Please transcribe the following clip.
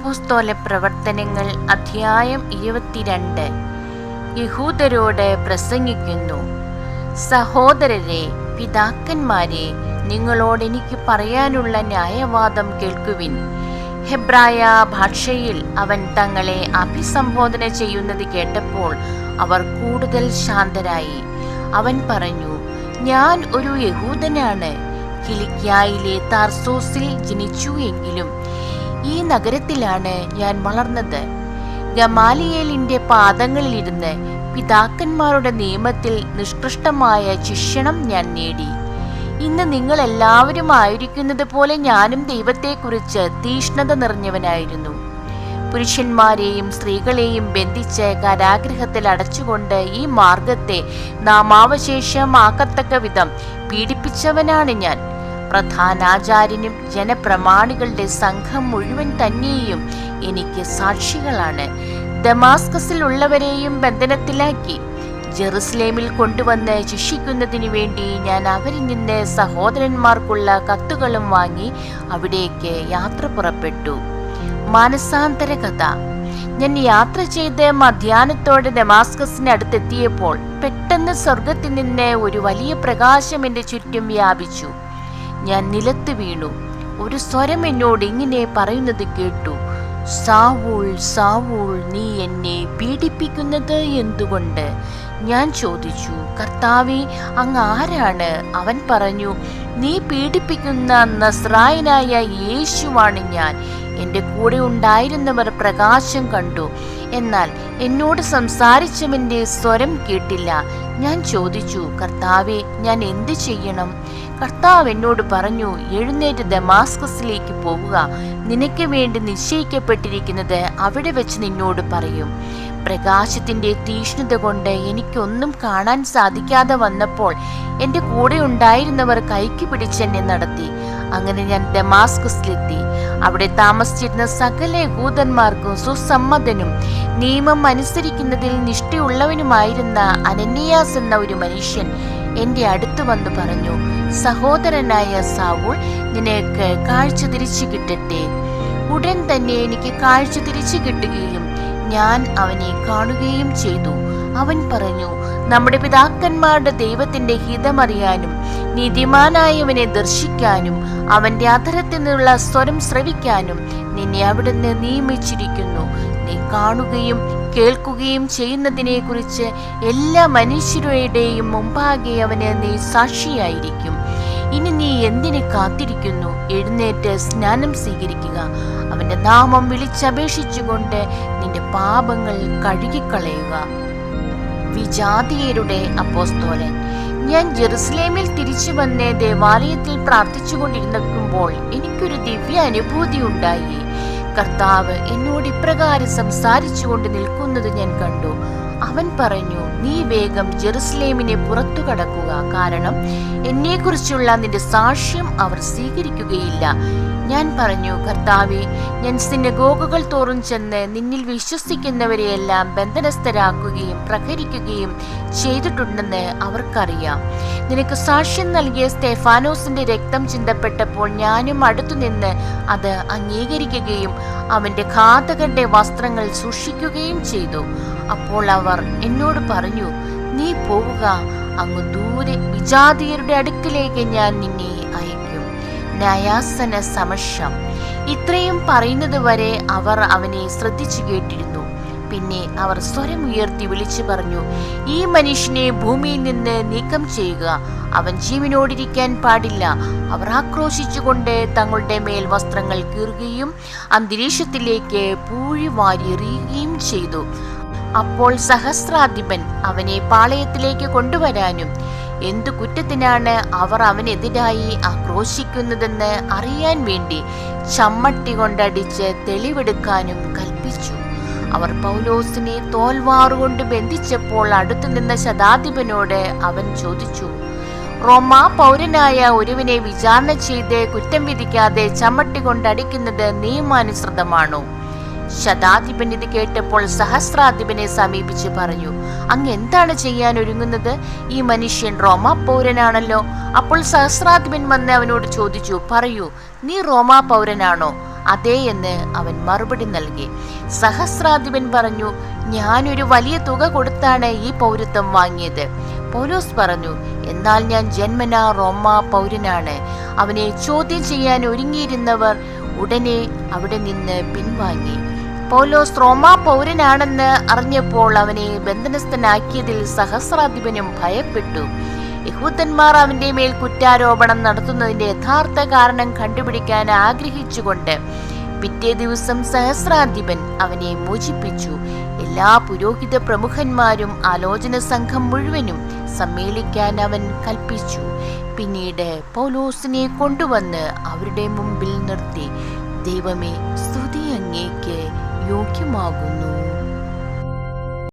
അപ്പോസ്തോല പ്രവർത്തനങ്ങൾ അധ്യായം ഇരുപത്തിരണ്ട്. യഹൂദരോട് പ്രസംഗിക്കുന്നു സഹോദരരെ പിതാക്കന്മാരെ നിങ്ങളോട് എനിക്ക് പറയാനുള്ള ന്യായവാദം കേൾക്കുവിൻ. ഹെബ്രായ ഭാഷയിൽ അവൻ തങ്ങളെ അഭിസംബോധന ചെയ്യുന്നത് കേട്ടപ്പോൾ അവർ കൂടുതൽ ശാന്തരായി. അവൻ പറഞ്ഞു ഞാൻ ഒരു യഹൂദനാണ്. കിലിക്കായിലെ താർസോസിൽ ജനിച്ചു എങ്കിലും ഈ നഗരത്തിലാണ് ഞാൻ വളർന്നത്. ഗമാലിയേലിന്റെ പാദങ്ങളിലിരുന്ന് പിതാക്കന്മാരുടെ നിയമത്തിൽ നിഷ്കൃഷ്ടമായ ശിക്ഷണം ഞാൻ നേടി. ഇന്ന് നിങ്ങൾ എല്ലാവരും ആയിരിക്കുന്നത് പോലെ ഞാനും ദൈവത്തെക്കുറിച്ച് തീഷ്ണത നിറഞ്ഞവനായിരുന്നു. പുരുഷന്മാരെയും സ്ത്രീകളെയും ബന്ധിച്ച് കാരാഗ്രഹത്തിൽ അടച്ചുകൊണ്ട് ഈ മാർഗത്തെ നാമാവശേഷമാക്കത്തക്ക വിധം പീഡിപ്പിച്ചവനാണ് ഞാൻ. പ്രധാനാചാര്യനും ജനപ്രമാണികളുടെ സംഘം മുഴുവൻ തന്നെയും എനിക്ക് സാക്ഷികളാണ്. ദമാസ്കസിൽ ഉള്ളവരെയും ബന്ധനത്തിലാക്കി ജെറുസലേമിൽ കൊണ്ടുവന്ന് ശിക്ഷിക്കുന്നതിന് വേണ്ടി ഞാൻ അവരിൽ നിന്ന് സഹോദരന്മാർക്കുള്ള കത്തുകളും വാങ്ങി അവിടേക്ക് യാത്ര പുറപ്പെട്ടു. മാനസാന്തര കഥ. ഞാൻ യാത്ര ചെയ്ത് മധ്യാഹ്നത്തോടെ ദമാസ്കസിന് അടുത്തെത്തിയപ്പോൾ പെട്ടെന്ന് സ്വർഗത്തിൽ നിന്ന് ഒരു വലിയ പ്രകാശം എന്റെ ചുറ്റും വ്യാപിച്ചു. ഞാൻ നിലത്ത് വീണു. ഒരു സ്വരം എന്നോട് ഇങ്ങനെ പറയുന്നത് കേട്ടു. സാവൂൾ സാവൂൾ നീ എന്നെ പീഡിപ്പിക്കുന്നത് എന്തുകൊണ്ട്? ഞാൻ ചോദിച്ചു. കർത്താവെ അങ്ങ് ആരാണ്? അവൻ പറഞ്ഞു. നീ പീഡിപ്പിക്കുന്ന നസ്രായനായ യേശുവാണ് ഞാൻ. എന്റെ കൂടെ ഉണ്ടായിരുന്നവർ പ്രകാശം കണ്ടു. എന്നാൽ എന്നോട് സംസാരിച്ചവന്റെ സ്വരം കേട്ടില്ല. ഞാൻ ചോദിച്ചു കർത്താവെ ഞാൻ എന്ത് ചെയ്യണം? കർത്താവ് എന്നോട് പറഞ്ഞു എഴുന്നേറ്റ് ദമാസ്കസിലേക്ക് പോവുക നിനക്ക് വേണ്ടി നിശ്ചയിക്കപ്പെട്ടിരിക്കുന്നത് അവിടെ വെച്ച് നിന്നോട് പറയും. പ്രകാശത്തിന്റെ തീഷ്ണത കൊണ്ട് എനിക്കൊന്നും കാണാൻ സാധിക്കാതെ വന്നപ്പോൾ എന്റെ കൂടെ ഉണ്ടായിരുന്നവർ കൈക്ക് പിടിച്ചെന്നെ നടത്തി. അങ്ങനെ ഞാൻ ഡെമാസ്കസിലെത്തി. അവിടെ താമസിച്ചിരുന്ന സകല യഹൂദന്മാർക്കും സുസമ്മതനും നിയമം അനുസരിക്കുന്നതിൽ നിഷ്ഠയുള്ളവനുമായിരുന്ന അനന്യാസ് എന്ന ഒരു മനുഷ്യൻ എന്റെ അടുത്ത് വന്ന് പറഞ്ഞു സഹോദരനായ സാവൂൾ നിനക്ക് കാഴ്ച തിരിച്ചു കിട്ടട്ടെ. ഉടൻ തന്നെ എനിക്ക് കാഴ്ച തിരിച്ചു കിട്ടുകയും ഞാൻ അവനെ കാണുകയും ചെയ്തു. അവൻ പറഞ്ഞു നമ്മുടെ പിതാക്കന്മാരുടെ ദൈവത്തിന്റെ ഹിതമറിയാനും നീതിമാനായവനെ ദർശിക്കാനും അവന്റെ അധരത്തിൽ നിന്നുള്ള സ്വരം ശ്രവിക്കാനും നിന്നെ അവിടുന്ന് നിയമിച്ചിരിക്കുന്നു. നീ കാണുകയും കേൾക്കുകയും ചെയ്യുന്നതിനെ കുറിച്ച് എല്ലാ മനുഷ്യരുടെയും മുമ്പാകെ അവന് നീ സാക്ഷിയായിരിക്കും. ഇനി നീ എന്തിന് കാത്തിരിക്കുന്നു? എഴുന്നേറ്റ് സ്നാനം സ്വീകരിക്കുക. അവന്റെ നാമം വിളിച്ചപേക്ഷിച്ചുകൊണ്ട് നിന്റെ പാപങ്ങൾ കഴുകിക്കളയുക. വിജാതീയരുടെ അപ്പോസ്തോലൻ. ഞാൻ ജെറുസലേമിൽ തിരിച്ചു വന്ന് ദേവാലയത്തിൽ പ്രാർത്ഥിച്ചുകൊണ്ടിരുന്നപ്പോൾ എനിക്കൊരു ദിവ്യ അനുഭൂതി ഉണ്ടായി. കർത്താവ് എന്നോട് ഇപ്രകാരം സംസാരിച്ചു കൊണ്ട് നിൽക്കുന്നത് ഞാൻ കണ്ടു. അവൻ പറഞ്ഞു നീ വേഗം ജെറുസലേമിനെ പുറത്തു കടക്കുക. കാരണം എന്നെക്കുറിച്ചുള്ള നിന്റെ സാക്ഷ്യം അവർ സ്വീകരിക്കുകയില്ല. ഞാൻ പറഞ്ഞു കർത്താവെ ഞാൻ സിനഗോഗുകൾ തോറും ചെന്ന് നിന്നിൽ വിശ്വസിക്കുന്നവരെയെല്ലാം ബന്ധനസ്ഥരാക്കുകയും പ്രഹരിക്കുകയും ചെയ്തിട്ടുണ്ടെന്ന് അവർക്കറിയാം. നിനക്ക് സാക്ഷ്യം നൽകിയ സ്റ്റെഫാനോസിന്റെ രക്തം ചിന്തപ്പെട്ടപ്പോൾ ഞാനും അടുത്തുനിന്ന് അത് അംഗീകരിക്കുകയും അവന്റെ ഘാതകന്റെ വസ്ത്രങ്ങൾ സൂക്ഷിക്കുകയും ചെയ്തു. അപ്പോൾ അവർ എന്നോട് പറഞ്ഞു നീ പോവുക അങ്ങ് ദൂരെ വിജാതീയരുടെ അടുക്കിലേക്ക് ഞാൻ നിന്നെ ന്യായാസന സമക്ഷം ഇത്രയും പറയുന്നത് വരെ അവർ അവനെ ശ്രദ്ധിച്ചു കേട്ടിരുന്നു. പിന്നെ അവർ സ്വരം ഉയർത്തി വിളിച്ചു പറഞ്ഞു ഈ മനുഷ്യനെ ഭൂമിയിൽ നിന്ന് നീക്കം ചെയ്യുക. അവൻ ജീവനോടിരിക്കാൻ പാടില്ല. അവർ ആക്രോശിച്ചുകൊണ്ട് തങ്ങളുടെ മേൽ വസ്ത്രങ്ങൾ കീറുകയും അന്തരീക്ഷത്തിലേക്ക് പൂഴി വാരിയെറിയുകയും ചെയ്തു. അപ്പോൾ സഹസ്രാധിപൻ അവനെ പാളയത്തിലേക്ക് കൊണ്ടുവരാനും എന്തു കുറ്റത്തിനാണ് അവർ അവനെതിരായി ആക്രോശിക്കുന്നതെന്ന് അറിയാൻ വേണ്ടി ചമ്മട്ടി കൊണ്ടടിച്ച് തെളിവെടുക്കാനും കൽപ്പിച്ചു. അവർ പൗലോസിനെ തോൽവാറുകൊണ്ട് ബന്ധിച്ചപ്പോൾ അടുത്തു നിന്ന ശതാധിപനോട് അവൻ ചോദിച്ചു റോമ പൗരനായ ഒരുവിനെ വിചാരണ ചെയ്ത് കുറ്റം വിധിക്കാതെ ചമ്മട്ടി കൊണ്ടടിക്കുന്നത് നിയമാനുസൃതമാണോ? ശതാധിപൻ ഇത് കേട്ടപ്പോൾ സഹസ്രാധിപനെ സമീപിച്ച് പറഞ്ഞു അങ്ങ് എന്താണ് ചെയ്യാൻ ഒരുങ്ങുന്നത്? ഈ മനുഷ്യൻ റോമാ പൗരനാണല്ലോ. അപ്പോൾ സഹസ്രാധിപൻ വന്ന് അവനോട് ചോദിച്ചു പറയൂ നീ റോമാ പൗരനാണോ? അതേ എന്ന് അവൻ മറുപടി നൽകി. സഹസ്രാധിപൻ പറഞ്ഞു ഞാനൊരു വലിയ തുക കൊടുത്താണ് ഈ പൗരത്വം വാങ്ങിയത്. പോലോസ് പറഞ്ഞു എന്നാൽ ഞാൻ ജന്മനാ റോമാ പൗരനാണ്. അവനെ ചോദ്യം ചെയ്യാൻ ഒരുങ്ങിയിരുന്നവർ ഉടനെ അവിടെ നിന്ന് പിൻവാങ്ങി. പൗലോസ് റോമാ പൗരനാണെന്ന് അറിഞ്ഞപ്പോൾ അവനെ ബന്ധനസ്ഥനാക്കിയതിൽ സഹസ്രാധിപനും ഭയപ്പെട്ടു. യഹൂദന്മാർ അവന്റെ മേൽ കുറ്റാരോപണം നടത്തുന്നതിന്റെ യഥാർത്ഥ കാരണം കണ്ടുപിടിക്കാൻ ആഗ്രഹിച്ചുകൊണ്ട് പിറ്റേ ദിവസം സഹസ്രാധിപൻ അവനെ മോചിപ്പിച്ചു. എല്ലാ പുരോഹിത പ്രമുഖന്മാരും ആലോചന സംഘം മുഴുവനും സമ്മേളിക്കാൻ അവൻ കൽപ്പിച്ചു. പിന്നീട് പൗലോസിനെ കൊണ്ടുവന്ന് അവരുടെ മുമ്പിൽ നിർത്തി. ദൈവമേ സ്തുതി അങ്ങേക്ക്. yok ki magunum.